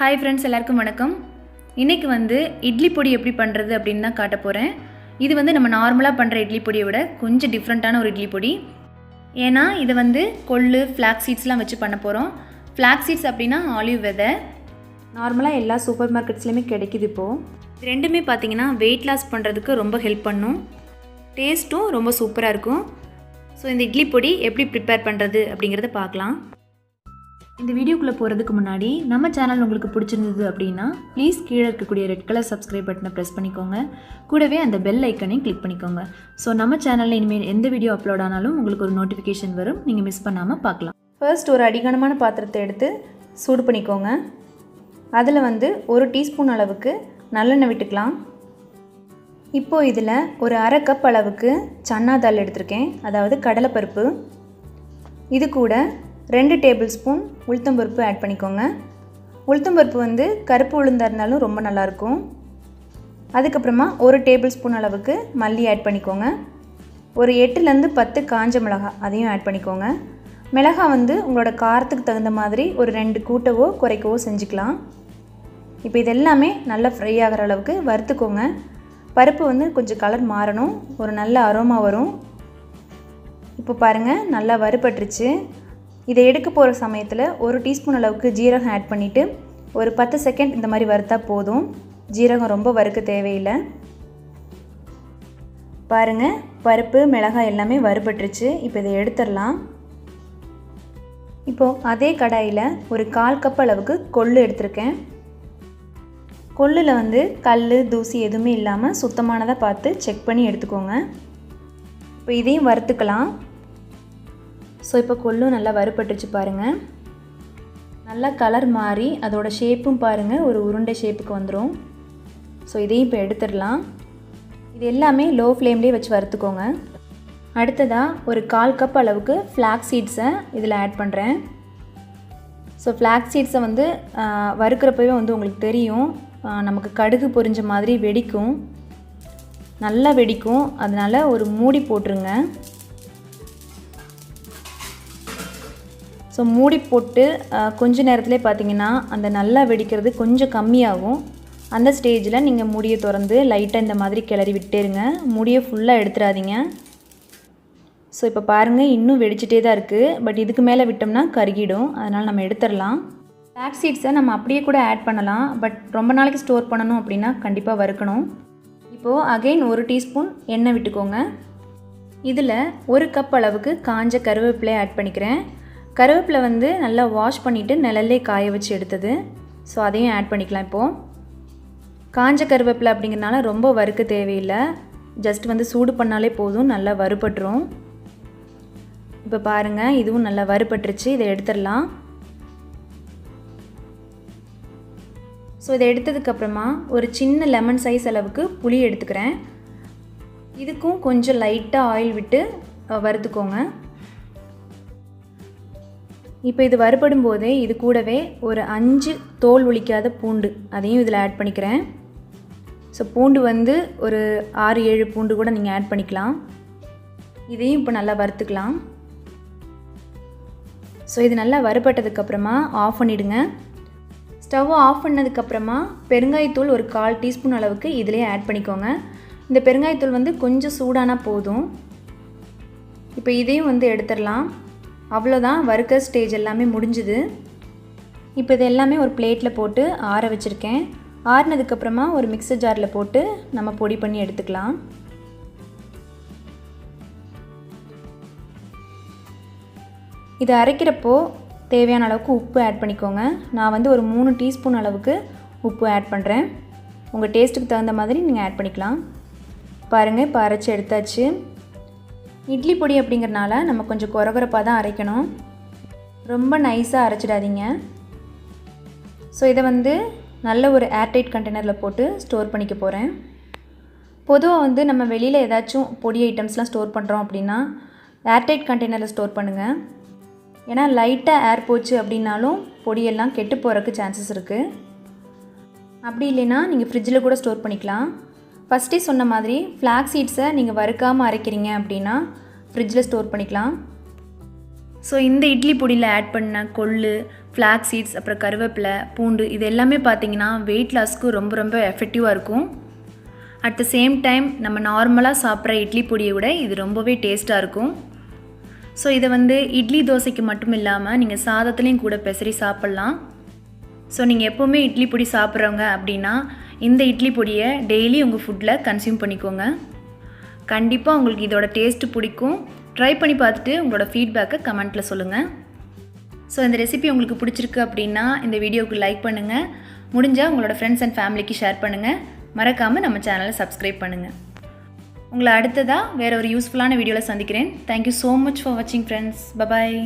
Hi friends எல்லாருக்கும் வணக்கம். இன்றைக்கி வந்து இட்லி பொடி எப்படி பண்ணுறது அப்படின்னு தான் காட்ட போகிறேன் இது வந்து நம்ம நார்மலாக பண்ணுற இட்லி பொடியை விட கொஞ்சம் டிஃப்ரெண்ட்டான ஒரு இட்லி பொடி. ஏன்னா இதை வந்து கொள்ளு ஃப்ளாக் சீட்ஸ்லாம் வச்சு பண்ண போகிறோம் ஃப்ளாக் சீட்ஸ் அப்படின்னா ஆலிவ் விதை. நார்மலாக எல்லா சூப்பர் மார்க்கெட்ஸ்லையுமே கிடைக்குது இப்போது ரெண்டுமே பார்த்தீங்கன்னா வெயிட் லாஸ் பண்ணுறதுக்கு ரொம்ப ஹெல்ப் பண்ணும். டேஸ்ட்டும் ரொம்ப சூப்பராக இருக்கும். ஸோ இந்த இட்லி பொடி எப்படி ப்ரிப்பேர் பண்ணுறது அப்படிங்கிறத பார்க்கலாம். இந்த வீடியோக்குள்ளே போகிறதுக்கு முன்னாடி நம்ம சேனல் உங்களுக்கு பிடிச்சிருந்தது அப்படின்னா ப்ளீஸ் கீழே இருக்கக்கூடிய ரெட் கலர் சப்ஸ்கிரைப் பட்டனை ப்ரெஸ் பண்ணிக்கோங்க. கூடவே அந்த பெல் ஐக்கனையும் கிளிக் பண்ணிக்கோங்க. ஸோ நம்ம சேனலில் இனிமேல் எந்த வீடியோ அப்லோட் ஆனாலும் உங்களுக்கு ஒரு நோட்டிஃபிகேஷன் வரும். நீங்கள் மிஸ் பண்ணாமல் பார்க்கலாம். ஃபர்ஸ்ட் ஒரு அடிகனமான பாத்திரத்தை எடுத்து சூடு பண்ணிக்கோங்க. அதில் வந்து ஒரு டீஸ்பூன் அளவுக்கு நல்லெண்ணெய் விட்டுக்கலாம். இப்போது இதில் ஒரு அரை கப் அளவுக்கு சன்னா தால் எடுத்திருக்கேன். அதாவது கடலைப்பருப்பு. இது கூட ரெண்டு டேபிள் ஸ்பூன் உளுத்தம்பருப்பு ஆட் பண்ணிக்கோங்க. உளுத்தம்பருப்பு வந்து கருப்பு உளுந்தாக இருந்தாலும் ரொம்ப நல்லாயிருக்கும். அதுக்கப்புறமா ஒரு டேபிள் ஸ்பூன் அளவுக்கு மல்லி ஆட் பண்ணிக்கோங்க. ஒரு எட்டுலேருந்து பத்து காஞ்ச மிளகா அதையும் ஆட் பண்ணிக்கோங்க. மிளகா வந்து உங்களோட காரத்துக்கு தகுந்த மாதிரி ஒரு ரெண்டு கூட்டவோ குறைக்கவோ செஞ்சுக்கலாம். இப்போ இது எல்லாமே நல்லா ஃப்ரை ஆகிற அளவுக்கு வறுத்துக்கோங்க. பருப்பு வந்து கொஞ்சம் கலர் மாறணும். ஒரு நல்ல அரோமா வரும். இப்போ பாருங்கள் நல்லா வறுபட்டுருச்சு. இதை எடுக்க போகிற சமயத்தில் ஒரு டீஸ்பூன் அளவுக்கு ஜீரகம் ஆட் பண்ணிவிட்டு ஒரு பத்து செகண்ட் இந்த மாதிரி வறுத்தா போதும். ஜீரகம் ரொம்ப வறுக்க தேவையில்லை. பாருங்கள் பருப்பு மிளகாய் எல்லாமே வறுபட்டுருச்சு. இப்போ இதை எடுத்துடலாம். இப்போது அதே கடாயில் ஒரு கால் கப் அளவுக்கு கொள்ளு எடுத்திருக்கேன். கொள்ளில் வந்து கல் தூசி எதுவுமே இல்லாமல் சுத்தமானதாக பார்த்து செக் பண்ணி எடுத்துக்கோங்க. இப்போ இதையும் வறுத்துக்கலாம். ஸோ இப்போ கொள்ளும் நல்லா வறுபட்டுருச்சு பாருங்கள் நல்லா கலர் மாறி அதோட ஷேப்பும் பாருங்கள் ஒரு உருண்டை ஷேப்புக்கு வந்துடும் ஸோ இதையும் இப்போ எடுத்துடலாம். இது எல்லாமே லோ ஃப்ளேம்லேயே வச்சு வறுத்துக்கோங்க. அடுத்ததாக ஒரு கால் கப் அளவுக்கு ஃப்ளாக் சீட்ஸை இதில் ஆட் பண்ணுறேன் ஸோ ஃப்ளாக் சீட்ஸை வந்து வறுக்கிறப்பவே வந்து உங்களுக்கு தெரியும். நமக்கு கடுகு பொரிஞ்ச மாதிரி வெடிக்கும். நல்லா வெடிக்கும். அதனால் ஒரு மூடி போட்டுருங்க. ஸோ மூடி போட்டு கொஞ்ச நேரத்துலேயே பார்த்தீங்கன்னா அந்த நல்லா வெடிக்கிறது கொஞ்சம் கம்மியாகும். அந்த ஸ்டேஜில் நீங்கள் மூடியை திறந்து லைட்டாக இந்த மாதிரி கிளறி விட்டேருங்க மூடியை ஃபுல்லாக எடுத்துடாதீங்க. ஸோ இப்போ பாருங்கள் இன்னும் வெடிச்சிட்டே தான் இருக்குது பட் இதுக்கு மேலே விட்டோம்னா கருகிடும். அதனால் நம்ம எடுத்துடலாம். பேக் சீட்ஸை நம்ம அப்படியே கூட ஆட் பண்ணலாம். பட் ரொம்ப நாளைக்கு ஸ்டோர் பண்ணணும் அப்படின்னா கண்டிப்பாக வறுக்கணும். இப்போது அகெயின் ஒரு டீஸ்பூன் எண்ணெய் விட்டுக்கோங்க. இதில் ஒரு கப் அளவுக்கு காஞ்ச கருவேப்பிலையை ஆட் பண்ணிக்கிறேன். கருவேப்பிலை வந்து நல்லா வாஷ் பண்ணிவிட்டு நிழல்லே காய வச்சு எடுத்தது. ஸோ அதையும் ஆட் பண்ணிக்கலாம் இப்போது காஞ்ச கருவேப்பிலை அப்படிங்கிறனால ரொம்ப வறுக்க தேவையில்லை. ஜஸ்ட் வந்து சூடு பண்ணாலே போதும் நல்லா வறுபட்டுரும். இப்போ பாருங்கள் இதுவும் நல்லா வறுபட்டுருச்சு. இதை எடுத்துடலாம். ஸோ இதை எடுத்ததுக்கப்புறமா ஒரு சின்ன லெமன் சைஸ் அளவுக்கு புளி எடுத்துக்கிறேன். இதுக்கும் கொஞ்சம் லைட்டாக ஆயில் விட்டு வறுத்துக்கோங்க. இப்போ இது வறுபடும் போதே இது கூடவே ஒரு அஞ்சு தோல் ஒழிக்காத பூண்டு அதையும் இதில் ஆட் பண்ணிக்கிறேன். ஸோ பூண்டு வந்து ஒரு ஆறு ஏழு பூண்டு கூட நீங்கள் ஆட் பண்ணிக்கலாம். இதையும் இப்போ நல்லா வறுத்துக்கலாம். ஸோ இது நல்லா வறுபட்டதுக்கப்புறமா ஆஃப் பண்ணிவிடுங்க ஸ்டவ் ஆஃப் பண்ணதுக்கப்புறமா பெருங்காயத்தூள் ஒரு கால் டீஸ்பூன் அளவுக்கு இதிலே ஆட் பண்ணிக்கோங்க. இந்த பெருங்காயத்தூள் வந்து கொஞ்சம் சூடானா போதும். இப்போ இதையும் வந்து எடுத்துடலாம். அவ்வளோதான் வறுக்க ஸ்டேஜ் எல்லாமே முடிஞ்சுது. இப்போ இது எல்லாமே ஒரு பிளேட்டில் போட்டு ஆற வச்சுருக்கேன். ஆறினதுக்கப்புறமா ஒரு மிக்சர் ஜாரில் போட்டு நம்ம பொடி பண்ணி எடுத்துக்கலாம். இது அரைக்கிறப்போ தேவையான அளவுக்கு உப்பு ஆட் பண்ணிக்கோங்க. நான் வந்து ஒரு மூணு டீஸ்பூன் அளவுக்கு உப்பு ஆட் பண்ணுறேன் உங்கள் டேஸ்ட்டுக்கு தகுந்த மாதிரி நீங்கள் ஆட் பண்ணிக்கலாம். பாருங்கள் இப்போ அரைச்சி எடுத்தாச்சு. இட்லி பொடி அப்படிங்கிறனால நம்ம கொஞ்சம் குறகுறப்பாக தான் அரைக்கணும். ரொம்ப நைஸாக அரைச்சிடாதீங்க. ஸோ இதை வந்து நல்ல ஒரு ஏர்டைட் கண்டெய்னரில் போட்டு ஸ்டோர் பண்ணிக்க போகிறேன் பொதுவாக வந்து நம்ம வெளியில் ஏதாச்சும் பொடி ஐட்டம்ஸ்லாம் ஸ்டோர் பண்ணுறோம் அப்படின்னா ஏர்டைட் கண்டெய்னரில் ஸ்டோர் பண்ணுங்கள் ஏன்னா லைட்டாக ஏர் போச்சு அப்படின்னாலும் பொடியெல்லாம் கெட்டு போகிறதுக்கு சான்சஸ் இருக்குது அப்படி இல்லைன்னா நீங்கள் ஃப்ரிட்ஜில் கூட ஸ்டோர் பண்ணிக்கலாம். ஃபஸ்ட்டே சொன்ன மாதிரி ஃப்ளாக் சீட்ஸை நீங்கள் வறுக்காமல் அரைக்கிறீங்க அப்படின்னா ஃப்ரிட்ஜில் ஸ்டோர் பண்ணிக்கலாம். ஸோ இந்த இட்லி பொடியில் ஆட் பண்ண கொள்ளு ஃப்ளாக் சீட்ஸ் அப்புறம் கருவேப்பிலை பூண்டு இது எல்லாமே பார்த்தீங்கன்னா வெயிட் லாஸ்க்கு ரொம்ப ரொம்ப எஃபெக்டிவாக இருக்கும். அட் த சேம் டைம் நம்ம நார்மலாக சாப்பிட்ற இட்லி பொடியை விட இது ரொம்பவே டேஸ்ட்டாக இருக்கும். ஸோ இதை வந்து இட்லி தோசைக்கு மட்டும் இல்லாமல் நீங்கள் சாதத்துலேயும் கூட பெசரி சாப்பிட்லாம். ஸோ நீங்கள் எப்போவுமே இட்லி பொடி சாப்பிட்றவங்க அப்படின்னா இந்த இட்லி பொடியை டெய்லி உங்கள் ஃபுட்டில் கன்சியூம் பண்ணிக்கோங்க. கண்டிப்பாக உங்களுக்கு இதோட டேஸ்ட்டு பிடிக்கும். ட்ரை பண்ணி பார்த்துட்டு உங்களோட ஃபீட்பேக்கை கமெண்ட்டில் சொல்லுங்கள் ஸோ இந்த ரெசிபி உங்களுக்கு பிடிச்சிருக்கு அப்படின்னா இந்த வீடியோவுக்கு லைக் பண்ணுங்கள் முடிஞ்சால் உங்களோட ஃப்ரெண்ட்ஸ் அண்ட் ஃபேமிலிக்கு ஷேர் பண்ணுங்கள் மறக்காமல் நம்ம சேனலை சப்ஸ்கிரைப் பண்ணுங்கள் உங்களை அடுத்ததாக வேறு ஒரு யூஸ்ஃபுல்லான வீடியோவில் சந்திக்கிறேன். Thank you so much for வாட்சிங் ஃப்ரெண்ட்ஸ் பபாய்